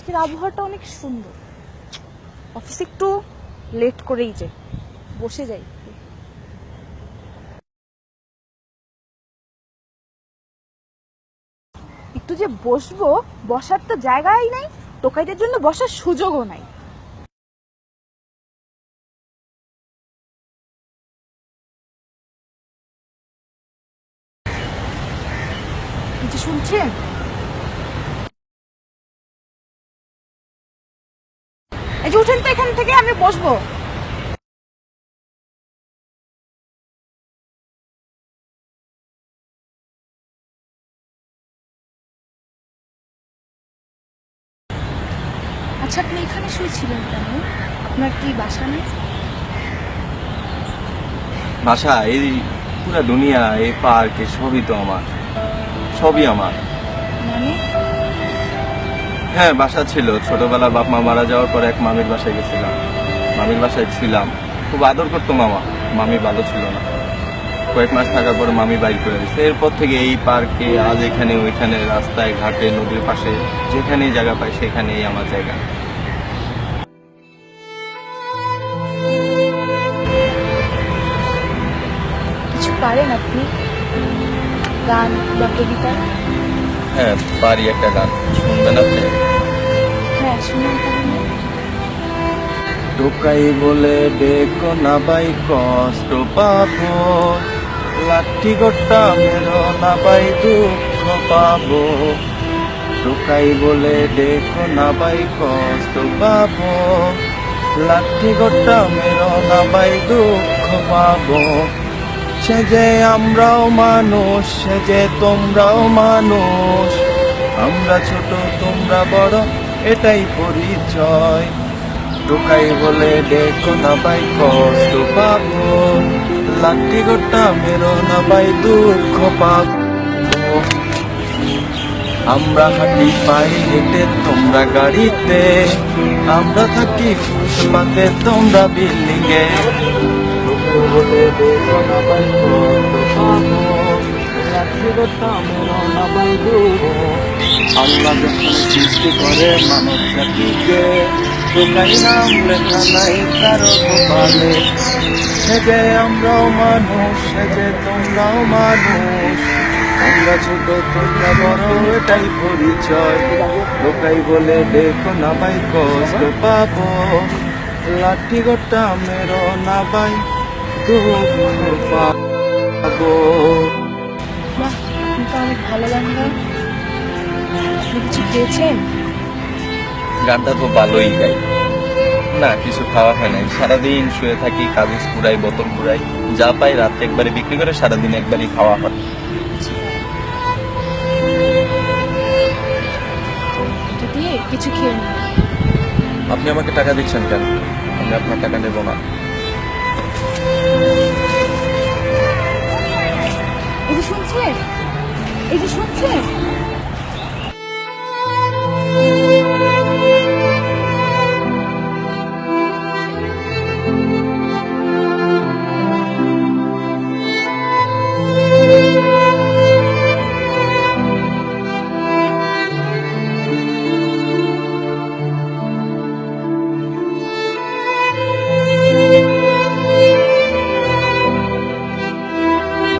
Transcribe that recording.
আজকের আবহাওয়াটা অনেক সুন্দর। অফিসে একটু লেট করেই যাই, বসে যাই। একটু যে বসবো, বসার তো জায়গাই নাই, টোকাইদের জন্য বসার সুযোগও নাই। কিছু শুনছেন? এই যে উঠেন তো এখান থেকে আমি বসবো। আচ্ছা আপনি এখানে শুয়েছিলেন কেন? আপনার কি বাসা নেই? ভাষা এই পুরা দুনিয়া এই পার্ক সবই তো আমার। সবই আমার। মানে? হ্যাঁ বাসা ছিল। ছোটবেলা বাপ মা মারা যাওয়ার পর এক মামির বাসায় গেছিলাম। মামির বাসায় ছিলাম। খুব আদর করতো মামা। মামি ভালো ছিল না। কয়েক মাস থাকার পর মামি বাইর করে দিচ্ছে এরপর থেকে এই পার্কে, আজ এখানে, ওইখানে, রাস্তায়, ঘাটে, নদীর পাশে, যেখানেই জায়গা পাই, সেখানেই আমার জায়গা। পারেন আপনি? গান বা কবিতা? হ্যাঁ পারি একটা গান শুনবেন আপনি? হ্যাঁ টোকাই বলে ডেকো না বাই কষ্ট পাবো। লাঠি গোটা মেরো না বাই দুঃখ পাবো। টোকাই বলে ডেকো না বাই কষ্ট পাবো। লাঠি গোটা মেরো না বাই দুঃখ পাবো। সে যে আমরাও মানুষ, সে যে তোমরাও মানুষ। আমরা ছোট, তোমরা বড়, এটাই পরিচয়। টোকাই বলে ডেকো না পাই কষ্ট পাবো। লাঠি গোটা মেরো না পাই দুঃখ পাবো। আমরা হাঁটি পাই হেঁটে, তোমরা গাড়িতে। আমরা থাকি ফুটপাতে, তোমরা বিল্ডিং এ বলে না মেরো না দুঃখ আল্লাহ যখন সৃষ্টি করে মানব জাতিকে টোকাই নাম লেখা নাই কারও কপালে সে যে আমরাও মানুষ সে যে তোমরাও মানুষ আমরা ছোট তোমরা বড় এটাই পরিচয় লোকাই বলে দেখো না ভাই কষ্ট পাবো লাঠি গোটা মেরো না ভাই পাবো বাহ আপনি অনেক ভালো গান গান কিছু খেয়েছেন? গানটা তো ভালোই গাই। না কিছু খাওয়া হয় নাই। সারাদিন শুয়ে থাকি কাগজ কুড়াই বোতল কুড়াই। যা পাই রাতে একবারে বিক্রি করে সারাদিন একবারই খাওয়া হয়। দিয়ে কিছু খেয়ে নিন। আপনি আমাকে টাকা দিচ্ছেন কেন? আমি আপনার টাকা নেব না। It's this from Cliff?